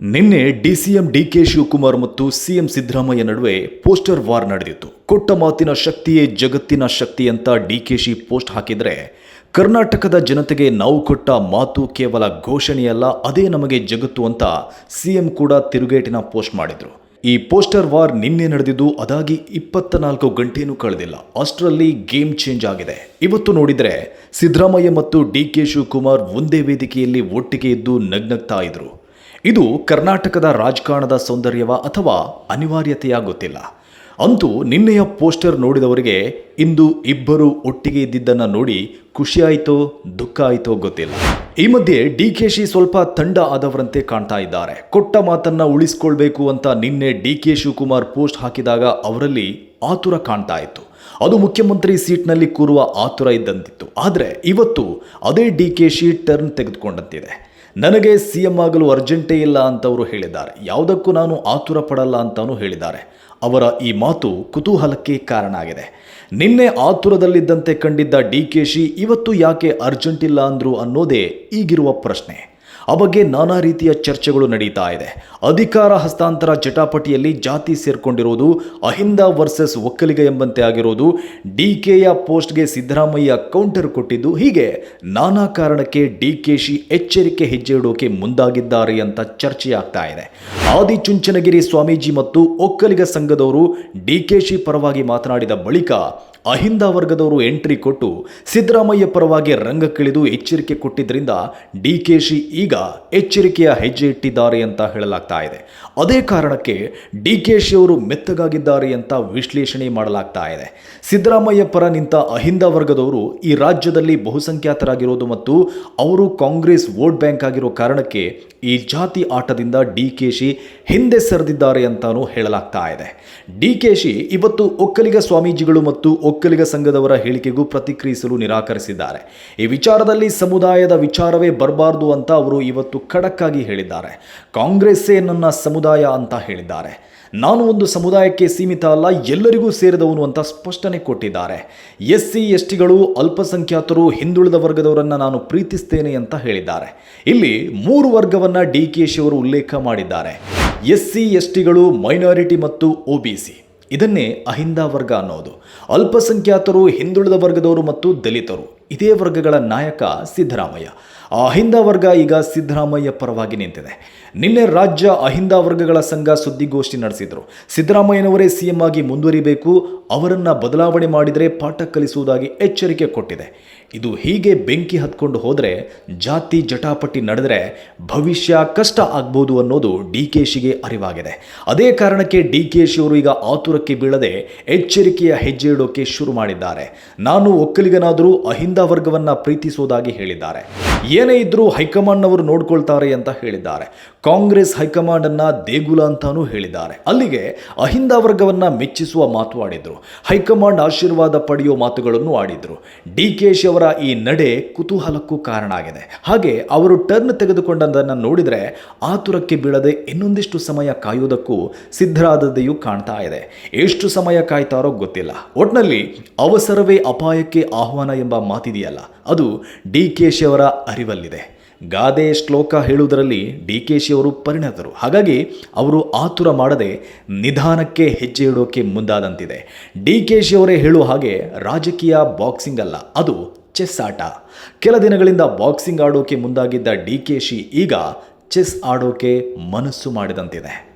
ನಿನ್ನೆ DCM DK Shivakumar ಮತ್ತು CM Siddaramaiah ನಡುವೆ ಪೋಸ್ಟರ್ ವಾರ್ ನಡೆದಿತ್ತು. ಕೊಟ್ಟ ಮಾತಿನ ಶಕ್ತಿಯೇ ಜಗತ್ತಿನ ಶಕ್ತಿ ಅಂತ ಡಿಕೆಶಿ ಪೋಸ್ಟ್ ಹಾಕಿದ್ರೆ ಕರ್ನಾಟಕದ ಜನತೆಗೆ ನಾವು ಕೊಟ್ಟ ಮಾತು ಕೇವಲ ಘೋಷಣೆಯಲ್ಲ, ಅದೇ ನಮಗೆ ಜಗತ್ತು ಅಂತ ಸಿಎಂ ಕೂಡ ತಿರುಗೇಟಿನ ಪೋಸ್ಟ್ ಮಾಡಿದ್ರು. ಈ ಪೋಸ್ಟರ್ ವಾರ್ ನಿನ್ನೆ ನಡೆದಿದ್ದು ಅದಾಗಿ ಇಪ್ಪತ್ತ ನಾಲ್ಕು ಗಂಟೆಯೂ ಕಳೆದಿಲ್ಲ. ಅಷ್ಟರಲ್ಲಿ ಗೇಮ್ ಚೇಂಜ್ ಆಗಿದೆ. ಇವತ್ತು ನೋಡಿದರೆ ಸಿದ್ದರಾಮಯ್ಯ ಮತ್ತು ಡಿ ಕೆ ಶಿವಕುಮಾರ್ ಒಂದೇ ವೇದಿಕೆಯಲ್ಲಿ ಒಟ್ಟಿಗೆ ಇದ್ದು ನಗ್ನಗ್ತಾ ಇದ್ರು. ಇದು ಕರ್ನಾಟಕದ ರಾಜಕಾರಣದ ಸೌಂದರ್ಯವ ಅಥವಾ ಅನಿವಾರ್ಯತೆಯ ಗೊತ್ತಿಲ್ಲ ಅಂತೂ ನಿನ್ನೆಯ ಪೋಸ್ಟರ್ ನೋಡಿದವರಿಗೆ ಇಂದು ಇಬ್ಬರು ಒಟ್ಟಿಗೆ ಇದ್ದಿದ್ದನ್ನು ನೋಡಿ ಖುಷಿಯಾಯಿತೋ ದುಃಖ ಆಯಿತೋ ಗೊತ್ತಿಲ್ಲ. ಈ ಮಧ್ಯೆ ಡಿ ಕೆ ಶಿ ಸ್ವಲ್ಪ ತಂಡ ಆದವರಂತೆ ಕಾಣ್ತಾ ಇದ್ದಾರೆ. ಕೊಟ್ಟ ಮಾತನ್ನ ಉಳಿಸ್ಕೊಳ್ಬೇಕು ಅಂತ ನಿನ್ನೆ ಡಿ ಕೆ ಶಿವಕುಮಾರ್ ಪೋಸ್ಟ್ ಹಾಕಿದಾಗ ಅವರಲ್ಲಿ ಆತುರ ಕಾಣ್ತಾ ಇತ್ತು. ಅದು ಮುಖ್ಯಮಂತ್ರಿ ಸೀಟ್ನಲ್ಲಿ ಕೂರುವ ಆತುರ ಇದ್ದಂತಿತ್ತು. ಆದರೆ ಇವತ್ತು ಅದೇ ಡಿ ಕೆ ಶಿ ಟರ್ನ್ ತೆಗೆದುಕೊಂಡಂತಿದೆ. ನನಗೆ ಸಿ ಎಂ ಆಗಲು ಅರ್ಜೆಂಟೇ ಇಲ್ಲ ಅಂತವರು ಹೇಳಿದ್ದಾರೆ. ಯಾವುದಕ್ಕೂ ನಾನು ಆತುರ ಪಡಲ್ಲ ಹೇಳಿದ್ದಾರೆ. ಅವರ ಈ ಮಾತು ಕುತೂಹಲಕ್ಕೆ ಕಾರಣ ಆಗಿದೆ. ನಿನ್ನೆ ಆತುರದಲ್ಲಿದ್ದಂತೆ ಕಂಡಿದ್ದ ಡಿ ಕೆ ಶಿ ಇವತ್ತು ಯಾಕೆ ಅರ್ಜೆಂಟ್ ಇಲ್ಲ ಅಂದ್ರು ಅನ್ನೋದೇ ಈಗಿರುವ ಪ್ರಶ್ನೆ. ಆ ಬಗ್ಗೆ ನಾನಾ ರೀತಿಯ ಚರ್ಚೆಗಳು ನಡೀತಾ ಇದೆ. ಅಧಿಕಾರ ಹಸ್ತಾಂತರ ಜಟಾಪಟಿಯಲ್ಲಿ ಜಾತಿ ಸೇರ್ಕೊಂಡಿರೋದು ಅಹಿಂದ ವರ್ಸಸ್ ಒಕ್ಕಲಿಗ ಎಂಬಂತೆ ಆಗಿರೋದು ಡಿ ಕೆಯ ಪೋಸ್ಟ್ಗೆ ಸಿದ್ದರಾಮಯ್ಯ ಕೌಂಟರ್ ಕೊಟ್ಟಿದ್ದು ಹೀಗೆ. ನಾನಾ ಕಾರಣಕ್ಕೆ ಡಿ ಕೆ ಶಿ ಎಚ್ಚರಿಕೆ ಹೆಜ್ಜೆ ಇಡೋಕೆ ಮುಂದಾಗಿದ್ದಾರೆ ಅಂತ ಚರ್ಚೆ ಆಗ್ತಾ ಇದೆ. ಆದಿಚುಂಚನಗಿರಿ ಸ್ವಾಮೀಜಿ ಮತ್ತು ಒಕ್ಕಲಿಗ ಸಂಘದವರು ಡಿ ಕೆ ಶಿ ಪರವಾಗಿ ಮಾತನಾಡಿದ ಬಳಿಕ ಅಹಿಂದ ವರ್ಗದವರು ಎಂಟ್ರಿ ಕೊಟ್ಟು ಸಿದ್ದರಾಮಯ್ಯ ಪರವಾಗಿ ರಂಗಕ್ಕಿಳಿದು ಎಚ್ಚರಿಕೆ ಕೊಟ್ಟಿದ್ದರಿಂದ ಡಿ ಕೆ ಶಿ ಈಗ ಎಚ್ಚರಿಕೆಯ ಹೆಜ್ಜೆ ಇಟ್ಟಿದ್ದಾರೆ ಅಂತ ಹೇಳಲಾಗ್ತಾ ಇದೆ. ಅದೇ ಕಾರಣಕ್ಕೆ ಡಿ ಕೆ ಶಿ ಅವರು ಮೆತ್ತಗಾಗಿದ್ದಾರೆ ಅಂತ ವಿಶ್ಲೇಷಣೆ ಮಾಡಲಾಗ್ತಾ ಇದೆ. ಸಿದ್ದರಾಮಯ್ಯ ಪರ ನಿಂತ ಅಹಿಂದ ವರ್ಗದವರು ಈ ರಾಜ್ಯದಲ್ಲಿ ಬಹುಸಂಖ್ಯಾತರಾಗಿರೋದು ಮತ್ತು ಅವರು ಕಾಂಗ್ರೆಸ್ ವೋಟ್ ಬ್ಯಾಂಕ್ ಆಗಿರೋ ಕಾರಣಕ್ಕೆ ಈ ಜಾತಿ ಆಟದಿಂದ ಡಿ ಕೆ ಶಿ ಹಿಂದೆ ಸರಿದಿದ್ದಾರೆ ಅಂತಾನೂ ಹೇಳಲಾಗ್ತಾ ಇದೆ. ಡಿ ಕೆ ಶಿ ಇವತ್ತು ಒಕ್ಕಲಿಗ ಸ್ವಾಮೀಜಿಗಳು ಮತ್ತು ಒಕ್ಕಲಿಗ ಸಂಘದವರ ಹೇಳಿಕೆಗೂ ಪ್ರತಿಕ್ರಿಯಿಸಲು ನಿರಾಕರಿಸಿದ್ದಾರೆ. ಈ ವಿಚಾರದಲ್ಲಿ ಸಮುದಾಯದ ವಿಚಾರವೇ ಬರಬಾರ್ದು ಅಂತ ಅವರು ಇವತ್ತು ಖಡಕ್ ಆಗಿ ಹೇಳಿದ್ದಾರೆ. ಕಾಂಗ್ರೆಸ್ಸೇ ನನ್ನ ಸಮುದಾಯ ಅಂತ ಹೇಳಿದ್ದಾರೆ. ನಾನು ಒಂದು ಸಮುದಾಯಕ್ಕೆ ಸೀಮಿತ ಅಲ್ಲ, ಎಲ್ಲರಿಗೂ ಸೇರಿದವನು ಅಂತ ಸ್ಪಷ್ಟನೆ ಕೊಟ್ಟಿದ್ದಾರೆ. ಎಸ್ ಸಿ ಎಸ್ ಟಿಗಳು ಅಲ್ಪಸಂಖ್ಯಾತರು, ಹಿಂದುಳಿದ ವರ್ಗದವರನ್ನು ನಾನು ಪ್ರೀತಿಸ್ತೇನೆ ಅಂತ ಹೇಳಿದ್ದಾರೆ. ಇಲ್ಲಿ ಮೂರು ವರ್ಗವನ್ನು ಡಿ ಕೆ ಶಿ ಅವರು ಉಲ್ಲೇಖ ಮಾಡಿದ್ದಾರೆ. ಎಸ್ ಸಿ ಎಸ್ ಟಿಗಳು ಮೈನಾರಿಟಿ ಮತ್ತು ಒ ಬಿ ಸಿ. ಇದನ್ನೇ ಅಹಿಂದ ವರ್ಗ ಅನ್ನೋದು. ಅಲ್ಪಸಂಖ್ಯಾತರು ಹಿಂದುಳಿದ ವರ್ಗದವರು ಮತ್ತು ದಲಿತರು. ಇದೇ ವರ್ಗಗಳ ನಾಯಕ ಸಿದ್ದರಾಮಯ್ಯ. ಅಹಿಂದ ವರ್ಗ ಈಗ ಸಿದ್ದರಾಮಯ್ಯ ಪರವಾಗಿ ನಿಂತಿದೆ. ನಿನ್ನೆ ರಾಜ್ಯ ಅಹಿಂದ ವರ್ಗಗಳ ಸಂಘ ಸುದ್ದಿಗೋಷ್ಠಿ ನಡೆಸಿದರು. ಸಿದ್ದರಾಮಯ್ಯನವರೇ ಸಿಎಂ ಆಗಿ ಮುಂದುವರಿಬೇಕು, ಅವರನ್ನು ಬದಲಾವಣೆ ಮಾಡಿದರೆ ಪಾಠ ಕಲಿಸುವುದಾಗಿ ಎಚ್ಚರಿಕೆ ಕೊಟ್ಟಿದೆ. ಇದು ಹೀಗೆ ಬೆಂಕಿ ಹತ್ಕೊಂಡು ಹೋದರೆ, ಜಾತಿ ಜಟಾಪಟಿ ನಡೆದರೆ ಭವಿಷ್ಯ ಕಷ್ಟ ಆಗ್ಬೋದು ಅನ್ನೋದು ಡಿ ಕೆ ಶಿಗೆ ಅರಿವಾಗಿದೆ. ಅದೇ ಕಾರಣಕ್ಕೆ ಡಿ ಕೆ ಶಿ ಅವರು ಈಗ ಆತುರಕ್ಕೆ ಬೀಳದೆ ಎಚ್ಚರಿಕೆಯ ಹೆಜ್ಜೆ ಇಡೋಕೆ ಶುರು ಮಾಡಿದ್ದಾರೆ. ನಾನು ಒಕ್ಕಲಿಗನಾದರೂ ಅಹಿಂದ ವರ್ಗವನ್ನ ಪ್ರೀತಿಸುವುದಾಗಿ ಹೇಳಿದ್ದಾರೆ. ಏನೇ ಇದ್ರೂ ಹೈಕಮಾಂಡ್ ಅವರು ನೋಡ್ಕೊಳ್ತಾರೆ ಅಂತ ಹೇಳಿದ್ದಾರೆ. ಕಾಂಗ್ರೆಸ್ ಹೈಕಮಾಂಡ್ ಅನ್ನ ದೇಗುಲ ಅಂತಾನೂ ಹೇಳಿದ್ದಾರೆ. ಅಲ್ಲಿಗೆ ಅಹಿಂದ ವರ್ಗವನ್ನ ಮೆಚ್ಚಿಸುವ ಮಾತು ಆಡಿದ್ರು. ಹೈಕಮಾಂಡ್ ಆಶೀರ್ವಾದ ಪಡೆಯುವ ಮಾತುಗಳನ್ನು ಆಡಿದ್ರು. ಡಿ ಕೆಶಿ ಅವರ ಈ ನಡೆ ಕುತೂಹಲಕ್ಕೂ ಕಾರಣ ಆಗಿದೆ. ಹಾಗೆ ಅವರು ಟರ್ನ್ ತೆಗೆದುಕೊಂಡದನ್ನು ನೋಡಿದರೆ ಆತುರಕ್ಕೆ ಬೀಳದೆ ಇನ್ನೊಂದಿಷ್ಟು ಸಮಯ ಕಾಯುವುದಕ್ಕೂ ಸಿದ್ಧರಾದದೆಯೂ ಕಾಣ್ತಾ ಇದೆ. ಎಷ್ಟು ಸಮಯ ಕಾಯ್ತಾರೋ ಗೊತ್ತಿಲ್ಲ. ಒಟ್ನಲ್ಲಿ ಅವಸರವೇ ಅಪಾಯಕ್ಕೆ ಆಹ್ವಾನ ಎಂಬ ಮಾತಿದೆಯಲ್ಲ ಅದು ಡಿ ಕೆ ಶಿಯವರ ಅರಿವಲ್ಲಿದೆ. ಗಾದೆ ಶ್ಲೋಕ ಹೇಳುವುದರಲ್ಲಿ ಡಿ ಕೆ ಶಿಯವರು ಪರಿಣತರು. ಹಾಗಾಗಿ ಅವರು ಆತುರ ಮಾಡದೆ ನಿಧಾನಕ್ಕೆ ಹೆಜ್ಜೆ ಇಡೋಕೆ ಮುಂದಾದಂತಿದೆ. ಡಿ ಕೆ ಶಿಯವರೇ ಹೇಳುವ ಹಾಗೆ ರಾಜಕೀಯ ಬಾಕ್ಸಿಂಗ್ ಅಲ್ಲ, ಅದು ಚೆಸ್ ಆಟ. ಕೆಲ ದಿನಗಳಿಂದ ಬಾಕ್ಸಿಂಗ್ ಆಡೋಕೆ ಮುಂದಾಗಿದ್ದ ಡಿ ಕೆ ಶಿ ಈಗ ಚೆಸ್ ಆಡೋಕೆ ಮನಸ್ಸು ಮಾಡಿದಂತಿದೆ.